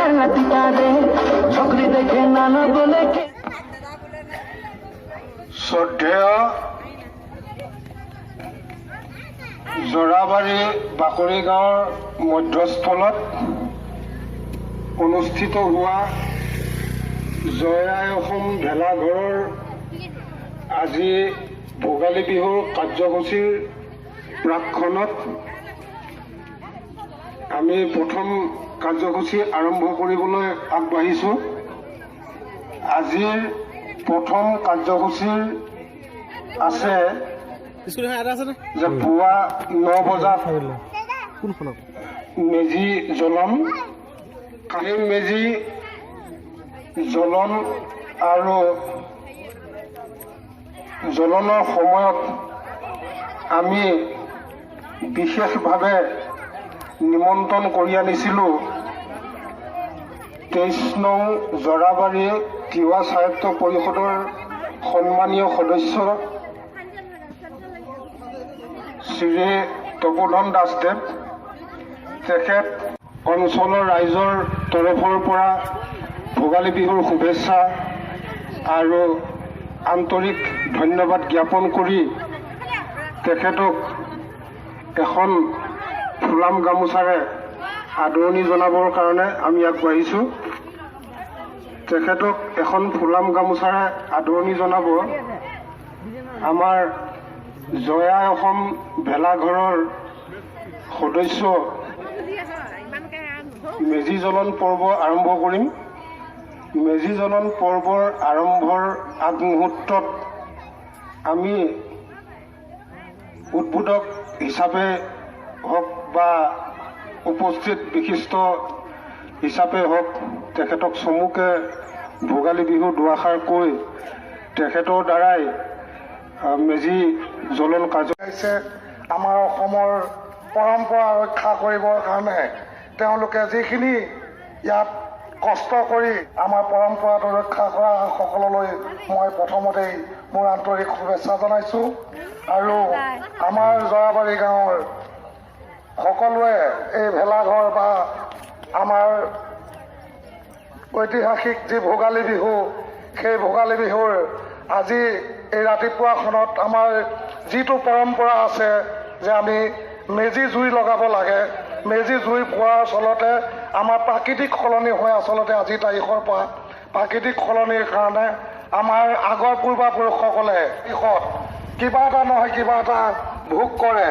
খেলাটিকা ৰে ঝকৰি দেখে নানা বলে জৰাবাৰী বাকৰি গাঁৱৰ মধ্যস্থলত অনুষ্ঠিত হোৱা জয় আই অসম ভেলাঘৰৰ আজি ভোগালী বিহুৰ কাৰ্যসূচীৰ প্ৰাকক্ষণত আমি প্ৰথম কাৰ্যসূচী আৰম্ভ কৰিবলৈ আগবাঢ়িছোঁ। আজিৰ প্ৰথম কাৰ্যসূচীৰ আছে যে পুৱা ন বজাত মেজি জ্বলন কাঁহী মেজি জ্বলন আৰু জ্বলনৰ সময়ত আমি বিশেষভাৱে নিমন্ত্ৰণ কৰি আনিছিলোঁ। তেইছ নং তিৱা সাহিত্য পৰিষদৰ সন্মানীয় সদস্য শ্ৰী তপোধন দাসদেৱ। তেখেত অঞ্চলৰ ৰাইজৰ তৰফৰ পৰা ভোগালী বিহুৰ শুভেচ্ছা আৰু আন্তৰিক ধন্যবাদ জ্ঞাপন কৰি তেখেতক এখন ফুলাম গামোচাৰে আদৰণি জনাবৰ কাৰণে আমি আগবাঢ়িছোঁ। তেখেতক এখন ফুলাম গামোচাৰে আদৰণি জনাব। আমাৰ জয়া অসম ভেলাঘৰৰ সদস্য মেজি জ্বলন পৰ্ব আৰম্ভ কৰিম। মেজি জ্বলন পৰ্বৰ আৰম্ভৰ আগমুহূৰ্তত আমি উদ্বোধক হিচাপে হওক বা উপস্থিত বিশিষ্ট হিচাপে হওক তেখেতক চমুকে ভোগালী বিহু দুআষাৰ কৈ তেখেতৰ দ্বাৰাই মেজি জ্বলন কাৰ্য আহিছে আমাৰ অসমৰ পৰম্পৰা ৰক্ষা কৰিবৰ কাৰণে। তেওঁলোকে যিখিনি ইয়াত কষ্ট কৰি আমাৰ পৰম্পৰাটো ৰক্ষা কৰা সকললৈ মই প্ৰথমতেই মোৰ আন্তৰিক শুভেচ্ছা জনাইছোঁ। আৰু আমাৰ জৰাবাৰী গাঁৱৰ সকলোৱে এই ভেলাঘৰ বা আমাৰ ঐতিহাসিক যি ভোগালী বিহু সেই ভোগালী বিহুৰ আজি এই ৰাতিপুৱাখনত আমাৰ যিটো পৰম্পৰা আছে যে আমি মেজি জুই লগাব লাগে মেজি জুই পোৱাৰ আচলতে আমাৰ প্ৰাকৃতিক সলনি হৈ আচলতে আজি তাৰিখৰ পৰা। প্ৰাকৃতিক সলনিৰ কাৰণে আমাৰ আগৰ পূৰ্বাপুৰুষসকলে দিশত কিবা এটা নহয় কিবা এটা ভোগ কৰে।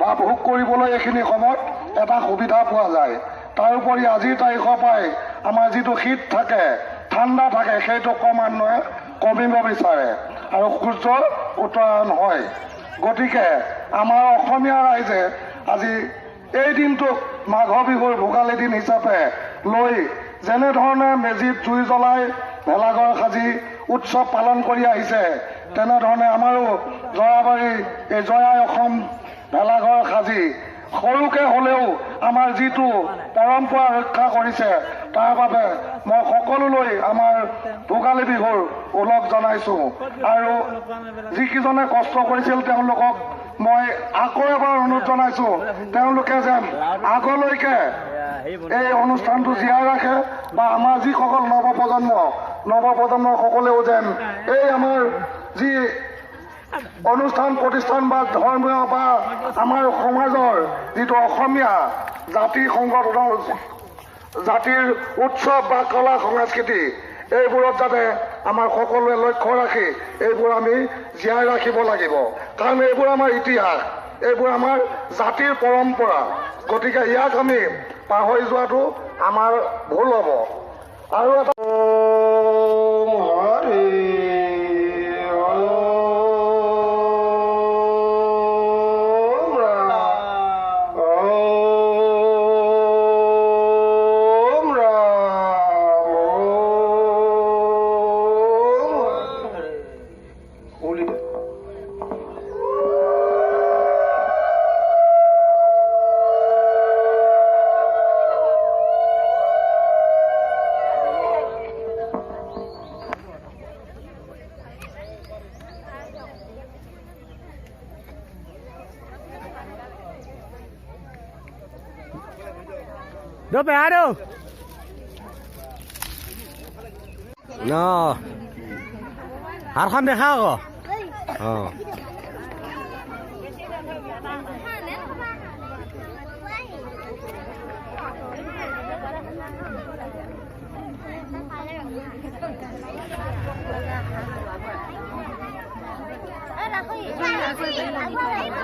বা ভোগ কৰিবলৈ এইখিনি সময়ত এটা সুবিধা পোৱা যায়। তাৰোপৰি আজিৰ তাৰিখৰ পৰাই আমাৰ যিটো শীত থাকে ঠাণ্ডা থাকে সেইটো ক্ৰমান্বয়ে কমিব বিচাৰে আৰু সূৰ্য উত্তৰায়ণ হয়। গতিকে আমাৰ অসমীয়া ৰাইজে আজি এই দিনটোক মাঘ বিহুৰ ভোগালী দিন হিচাপে লৈ যেনেধৰণে মেজিত জুই জ্বলাই ভেলাঘৰ সাজি উৎসৱ পালন কৰি আহিছে তেনেধৰণে আমাৰো জৰাবাৰী এই জয়াই অসম ভেলাঘৰ সাজি সৰুকে হ'লেও আমাৰ যিটো পৰম্পৰা ৰক্ষা কৰিছে তাৰ বাবে মই সকলোলৈ আমাৰ ভোগালী বিহুৰ ওলগ জনাইছোঁ। আৰু যিকেইজনে কষ্ট কৰিছিল তেওঁলোকক মই আকৌ এবাৰ অনুৰোধ জনাইছোঁ তেওঁলোকে যেন আগলৈকে এই অনুষ্ঠানটো জীয়াই ৰাখে বা আমাৰ যিসকল নৱপ্ৰজন্ম নৱপ্ৰজন্মসকলেও যেন এই আমাৰ যি অনুষ্ঠান, প্ৰতিষ্ঠান বা ধৰ্মীয় বা আমাৰ সমাজৰ যিটো অসমীয়া জাতি সংগঠনৰ জাতিৰ উৎসৱ বা কলা সংস্কৃতি, এইবোৰত যাতে আমাৰ সকলোৱে লক্ষ্য ৰাখি, এইবোৰ আমি জীয়াই ৰাখিব লাগিব। কাৰণ এইবোৰ আমাৰ ইতিহাস, এইবোৰ আমাৰ জাতিৰ পৰম্পৰা। গতিকে ইয়াক আমি পাহৰি যোৱাটো আমাৰ ভুল হ'ব। আৰু এটা Dope aduh. No. Harkan deh kau. Oh. Hãy subscribe cho kênh Ghiền Mì Gõ Để không bỏ lỡ những video hấp dẫn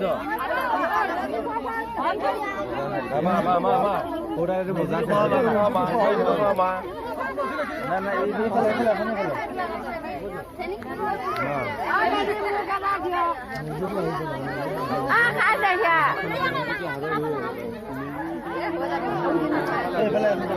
দো পেহারো ন হাতখন দেখা আকৌ অঁ সেইখিনি সময়তে খোলে মই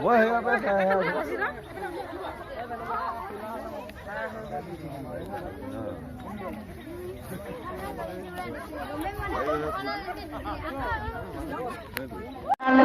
Wah, ya apa saya? Hãy subscribe